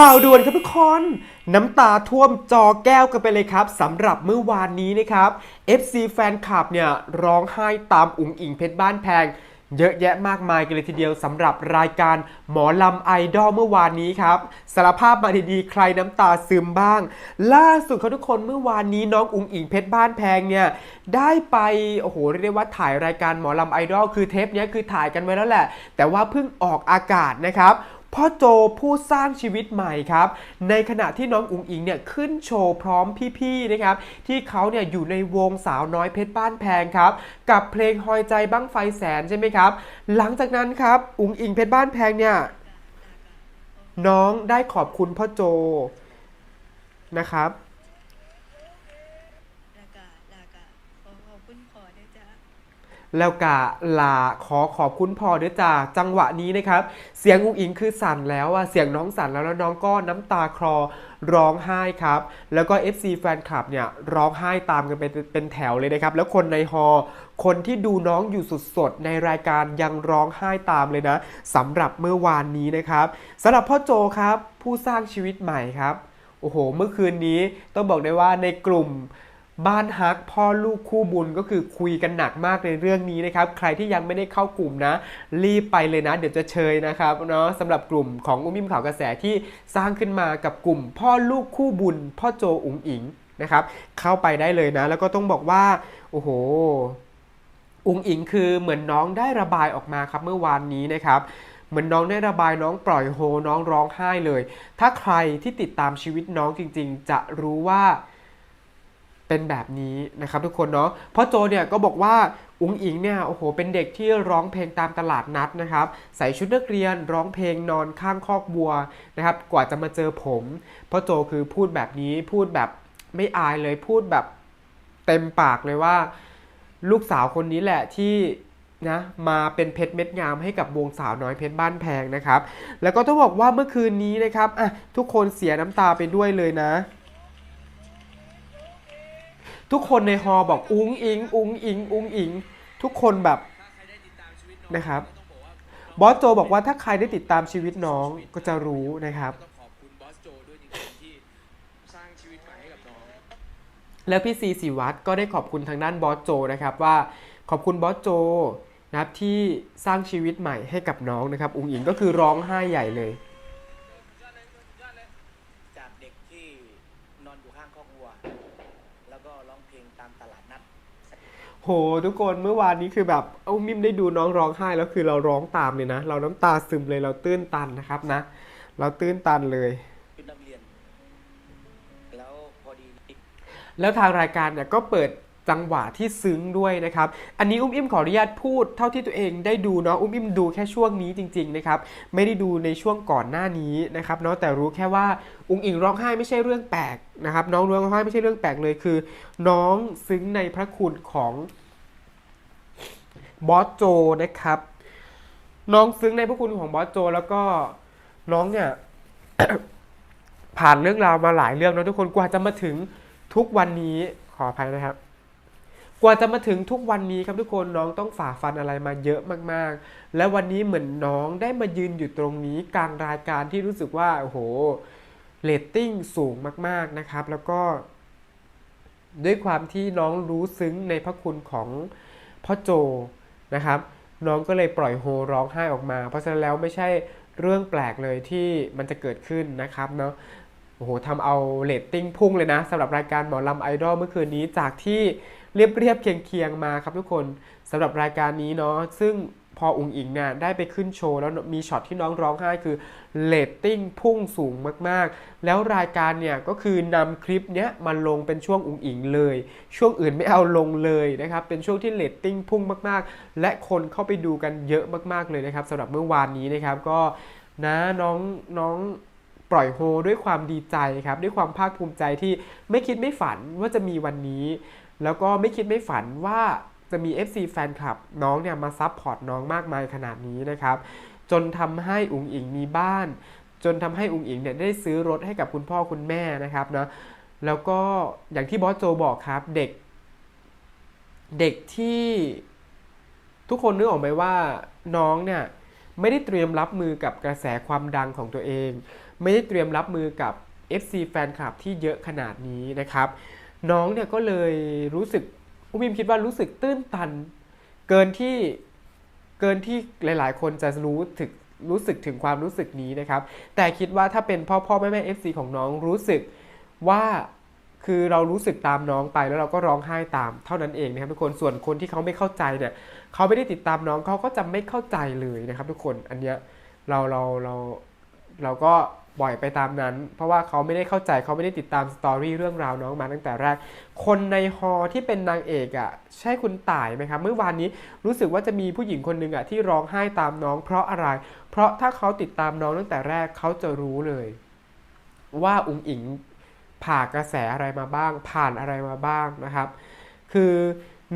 ข่าวด่วนครับทุกคน น้ำตาท่วมจอแก้วกันไปเลยครับสำหรับเมื่อวานนี้นะครับ FC แฟนคลับเนี่ยร้องไห้ตามอุ๋งอิงเพชรบ้านแพง เยอะแยะมากมายกันเลยทีเดียวสำหรับรายการหมอลำไอดอลเมื่อวานนี้ครับสารภาพมาดีๆ ใครน้ำตาซึมบ้าง ล่าสุดเขาทุกคนเมื่อวานนี้น้องอุ๋งอิงเพชรบ้านแพงเนี่ยได้ไปโอ้โหเรียกได้ว่าถ่ายรายการหมอลำไอดอลคือเทปนี้คือถ่ายกันไว้แล้วแหละ แต่ว่าเพิ่งออกอากาศนะครับ พ่อโจผู้สร้างชีวิตใหม่ครับ ในขณะที่น้องอุ๋งอิงเนี่ยขึ้นโชว์พร้อมพี่ๆนะครับที่เขาเนี่ยอยู่ในวงสาวน้อยเพชรบ้านแพงครับ กับเพลงหอยใจบั้งไฟแสนใช่ไหมครับ หลังจากนั้นครับอุ๋งอิงเพชรบ้านแพงเนี่ยน้องได้ขอบคุณพ่อโจนะครับ ลากาลากาขอขอบคุณขอด้วยจ้า แล้วกะลาขอขอบคุณพ่อด้วยจ้าจังหวะนี้นะครับ เสียงอุ้งอิงคือสั่นแล้วอะเสียงน้องสั่นแล้วแล้วน้องก็น้ำตาคลอร้องไห้ครับ แล้วก็ FC แฟนคลับเนี่ยร้องไห้ตามกันเป็นเป็นแถวเลยนะครับ แล้วคนในฮอล์คนที่ดูน้องอยู่สดๆ ในรายการยังร้องไห้ตามเลยนะสำหรับเมื่อวานนี้นะครับสำหรับพ่อโจครับ ผู้สร้างชีวิตใหม่ครับ โอ้โห เมื่อคืนนี้ต้องบอกได้ว่าในกลุ่ม บ้านฮักพ่อลูกคู่บุญก็คือคุยกันหนักมากในเรื่องนี้นะครับ ใครที่ยังไม่ได้เข้ากลุ่มนะ รีบไปเลยนะ เดี๋ยวจะเชยนะครับเนาะสำหรับกลุ่มของอุ้มมิมข่าวกระแสที่สร้างขึ้นมากับกลุ่ม พ่อลูกคู่บุญ พ่อโจอุ๋งอิงนะครับ เข้าไปได้เลยนะ แล้วก็ต้องบอกว่า โอ้โหอุ๋งอิงคือเหมือนน้องได้ระบายออกมาครับเมื่อวานนี้นะครับเหมือนน้องได้ระบายน้องปล่อยโฮน้องร้องไห้เลย ถ้าใครที่ติดตามชีวิตน้องจริง ๆ จะรู้ว่า เป็นแบบนี้นะครับทุกคนเนาะพราะโจเนี่ยก็บอกว่าอุ๋งอิงเนี่ยโอ้โหเป็นเด็กที่ร้องเพลงตามตลาดนัดนะครับใส่ชุดนักเรียนร้องเพลงนอนข้างคอกบัวนะครับกว่าจะมาเจอผมพราะโจคือพูดแบบนี้พูดแบบไม่อายเลยพูดแบบเต็มปากเลยว่า ลูกสาวคนนี้แหละที่นะมาเป็นเพชรเม็ดงามให้กับวงสาวน้อยเพชรบ้านแพงนะครับ แล้วก็ต้องบอกว่าเมื่อคืนนี้นะครับอะทุกคนเสียน้ำตาไปด้วยเลยนะ ทุกคนในฮอบอกอุ้งอิง อุ้งอิง อุ้งอิง ทุกคนแบบนะครับบอสโจบอกว่าถ้าใครได้ติดตามชีวิตน้องก็จะรู้นะครับ แล้วพี่ซีสิวัตรก็ได้ขอบคุณทางด้านบอสโจนะครับว่าขอบคุณบอสโจนะครับที่สร้างชีวิตใหม่ให้กับน้องนะครับ อุ้งอิงก็คือร้องไห้ใหญ่เลย จากเด็กที่นอนอยู่ข้างคอกวัว แล้วก็ร้องเพ ลงตามตลาดนัดโหทุกคนเมื่อวานนี้คือแบบเอามิมได้ดูน้องร้องไห้แล้วคือเราร้องตามเลยนะ เราน้ำตาซึมเลยเราตื้นตันนะครับนะ เราตื้นตันเลย เป็นนักเรียน แล้วพอดี แล้วทางรายการเนี่ยก็เปิด จังหวะที่ซึ้งด้วยนะครับ อันนี้อุ้มอิ่มขออนุญาตพูดเท่าที่ตัวเองได้ดูเนาะอุ้มอิ่มดูแค่ช่วงนี้จริงๆนะครับไม่ได้ดูในช่วงก่อนหน้านี้นะครับเนาะแต่รู้แค่ว่าอุ้งอิงร้องไห้ไม่ใช่เรื่องแปลกนะครับ น้องร้องไห้ไม่ใช่เรื่องแปลกเลยคือ น้องซึ้งในพระคุณของบอสโจนะครับ น้องซึ้งในพระคุณของบอสโจ แล้วก็น้องเนี่ยผ่านเรื่องราวมาหลายเรื่องนะทุกคนกว่าจะมาถึงทุกวันนี้ขออภัยนะครับ กว่าจะมาถึงทุกวันนี้ครับทุกคนน้องต้องฝ่าฟันอะไรมาเยอะมากๆ และวันนี้เหมือนน้องได้มายืนอยู่ตรงนี้กลางรายการที่รู้สึกว่าโอ้โหเรตติ้งสูงมากๆนะครับ แล้วก็ด้วยความที่น้องรู้ซึ้งในพระคุณของพ่อโจนะครับ น้องก็เลยปล่อยโฮร้องไห้ออกมา เพราะฉะนั้นแล้วไม่ใช่เรื่องแปลกเลยที่มันจะเกิดขึ้นนะครับเนาะโอ้โหทำเอาเรตติ้งพุ่งเลยนะสำหรับรายการหมอลำไอดอลเมื่อคืนนี้จากที่ เรียบเรียบๆเคียงเคียงๆมาครับทุกคนสำหรับรายการนี้เนาะซึ่งพออุ๋งอิงเนี่ยได้ไปขึ้นโชว์แล้วมีช็อตที่น้องร้องไห้คือเรตติ้งพุ่งสูงมากๆ แล้วรายการเนี่ยก็คือนำคลิปเนี้ยมาลงเป็นช่วงอุ๋งอิงเลย ช่วงอื่นไม่เอาลงเลยนะครับ เป็นช่วงที่เรตติ้งพุ่งมากๆ และคนเข้าไปดูกันเยอะมากๆเลยนะครับสำหรับเมื่อวานนี้นะครับก็นะน้องน้องปล่อยโฮด้วยความดีใจครับด้วยความภาคภูมิใจที่ไม่คิดไม่ฝันว่าจะมีวันนี้ แล้วก็ไม่คิดไม่ฝันว่าจะมี FC แฟนคลับน้องเนี่ยมาซับพอร์ตน้องมากมายขนาดนี้นะครับ จนทำให้อุ๋งอิงมีบ้าน จนทำให้อุ๋งอิงเนี่ยได้ซื้อรถให้กับคุณพ่อคุณแม่นะครับนะแล้วก็อย่างที่บอสโจบอกครับเด็ก เด็กที่ทุกคนนึกออกไหมว่าน้องเนี่ยไม่ได้เตรียมรับมือกับกระแสความดังของตัวเอง ไม่ได้เตรียมรับมือกับ FC แฟนคลับที่เยอะขนาดนี้นะครับ น้องเนี่ยก็เลยรู้สึกอุ้มอิมคิดว่ารู้สึกตื้นตัน เกินที่เกินที่หลาย ๆ คนจะรู้ถึงรู้สึกถึงความรู้สึกนี้นะครับ แต่คิดว่าถ้าเป็นพ่อพ่อแม่แม่ FC ของน้องรู้สึกว่าคือเรารู้สึกตามน้องไปแล้วเราก็ร้องไห้ตามเท่านั้นเองนะครับทุกคนส่วนคนที่เขาไม่เข้าใจเนี่ยเขาไม่ได้ติดตามน้องเขาก็จะไม่เข้าใจเลยนะครับ ทุกคนอันเนี้ยเราเราเราเราก็ ปล่อยไปตามนั้น เพราะว่าเขาไม่ได้เข้าใจเขาไม่ได้ติดตามสตอรี่เรื่องราวน้องมาตั้งแต่แรก คนในฮอที่เป็นนางเอกอะใช่คุณต่ายไหมครับ เมื่อวานนี้รู้สึกว่าจะมีผู้หญิงคนหนึ่งอะที่ร้องไห้ตามน้อง เพราะอะไร เพราะถ้าเขาติดตามน้องตั้งแต่แรกเขาจะรู้เลย ว่าอุ๋งอิงผ่ากระแสอะไรมาบ้าง ผ่านอะไรมาบ้างนะครับ คือ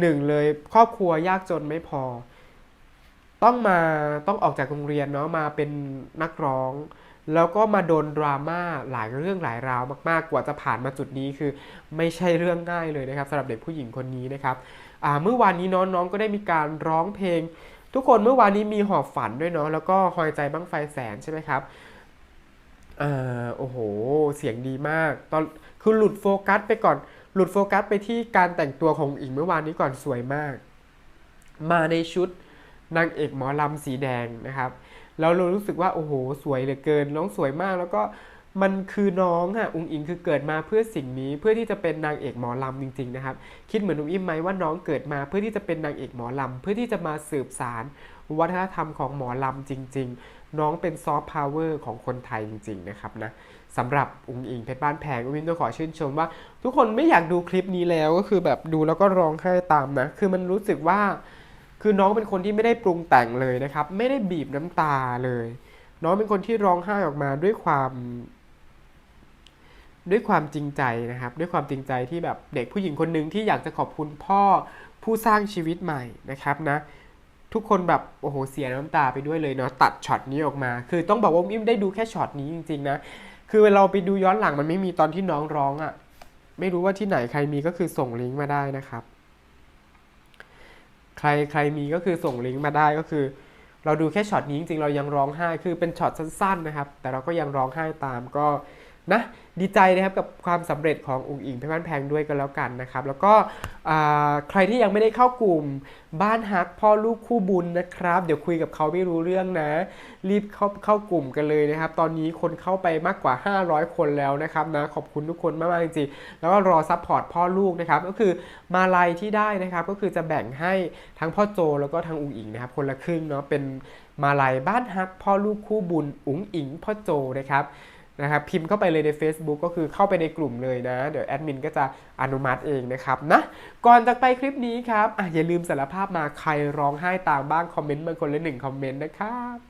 หนึ่งเลยครอบครัวยากจนไม่พอ ต้องมาต้องออกจากโรงเรียนเนาะมาเป็นนักร้อง แล้วก็มาโดนดราม่าหลายเรื่องหลายราวมากๆ กว่าจะผ่านมาจุดนี้คือ ไม่ใช่เรื่องง่ายเลยนะครับสำหรับเด็กผู้หญิงคนนี้นะครับเมื่อวานนี้น้องๆก็ได้มีการร้องเพลง ทุกคนเมื่อวานนี้มีหอบฝันด้วยเนาะแล้วก็หอยใจบ้างไฟแสนใช่ไหมครับอ่าโอ้โห เสียงดีมากตอนคือหลุดโฟกัสไปก่อน หลุดโฟกัสไปที่การแต่งตัวของอิงเมื่อวานนี้ก่อนสวยมาก มาในชุด นางเอกหมอลำสีแดงนะครับแล้วเรารู้สึกว่าโอ้โหสวยเหลือเกิน น้องสวยมากแล้วก็มันคือน้องอะอุงอิงคือเกิดมาเพื่อสิ่งนี้เพื่อที่จะเป็นนางเอกหมอลำจริงๆนะครับ คิดเหมือนนุ้งอิมไหมว่าน้องเกิดมาเพื่อที่จะเป็นนางเอกหมอลำเพื่อที่จะมาสืบสารวัฒนธรรมของหมอลำจริง ๆ น้องเป็นซอฟต์พาวเวอร์ของคนไทยจริง ๆ นะครับนะสำหรับอุงอิงเพชรบ้านแพงอุงอิงต้องขอชื่นชมว่า ทุกคนไม่อยากดูคลิปนี้แล้วก็คือแบบดูแล้วก็ร้องไห้ตามนะ คือมันรู้สึกว่า คือน้องเป็นคนที่ไม่ได้ปรุงแต่งเลยนะครับ ไม่ได้บีบน้ำตาเลย น้องเป็นคนที่ร้องไห้ออกมาด้วยความ ด้วยความจริงใจนะครับ ด้วยความจริงใจที่แบบเด็กผู้หญิงคนหนึ่งที่อยากจะขอบคุณพ่อผู้สร้างชีวิตใหม่นะครับนะ ทุกคนแบบโอ้โหเสียน้ำตาไปด้วยเลยเนาะตัดช็อตนี้ออกมา คือต้องบอกว่าอิมได้ดูแค่ช็อตนี้จริงๆนะคือเราไปดูย้อนหลังมันไม่มีตอนที่น้องร้องอะ่ะ ไม่รู้ว่าที่ไหนใครมีก็คือส่งลิงก์มาได้นะครับ ใครใครมีก็คือส่งลิงก์มาได้ก็คือ เราดูแค่ช็อตนี้จริงๆเรายังร้องไห้คือเป็นช็อตสั้นๆนะครับ แต่เราก็ยังร้องไห้ตามก็ นะดีใจนะครับกับความสำเร็จของอุ๋งอิงเพชรบ้านแพงด้วยกันแล้วกันนะครับ แล้วก็ใครที่ยังไม่ได้เข้ากลุ่มบ้านฮักพ่อลูกคู่บุญนะครับ เดี๋ยวคุยกับเขาไม่รู้เรื่องนะ รีบเข้าเข้ากลุ่มกันเลยนะครับ ตอนนี้คนเข้าไปมากกว่า 500 คนแล้วนะครับนะขอบคุณทุกคนมากๆจริงๆแล้วก็รอซัพพอร์ตพ่อลูกนะครับ ก็คือมาลัยที่ได้นะครับ ก็คือจะแบ่งให้ทั้งพ่อโจแล้วก็ทั้งอุ๋งอิงนะครับ คนละครึ่งเนาะเป็นมาลัยบ้านฮักพ่อลูกคู่บุญอุ๋งอิงพ่อโจนะครับ นะครับพิมพ์เข้าไปเลยใน Facebook ก็คือเข้าไปในกลุ่มเลยนะ เดี๋ยวแอดมินก็จะอนุมัติเองนะครับนะก่อนจากไปคลิปนี้ครับอะอย่าลืมสารภาพมาใครร้องไห้ตามบ้างคอมเมนต์มาคนละหนึ่งคอมเมนต์นะครับ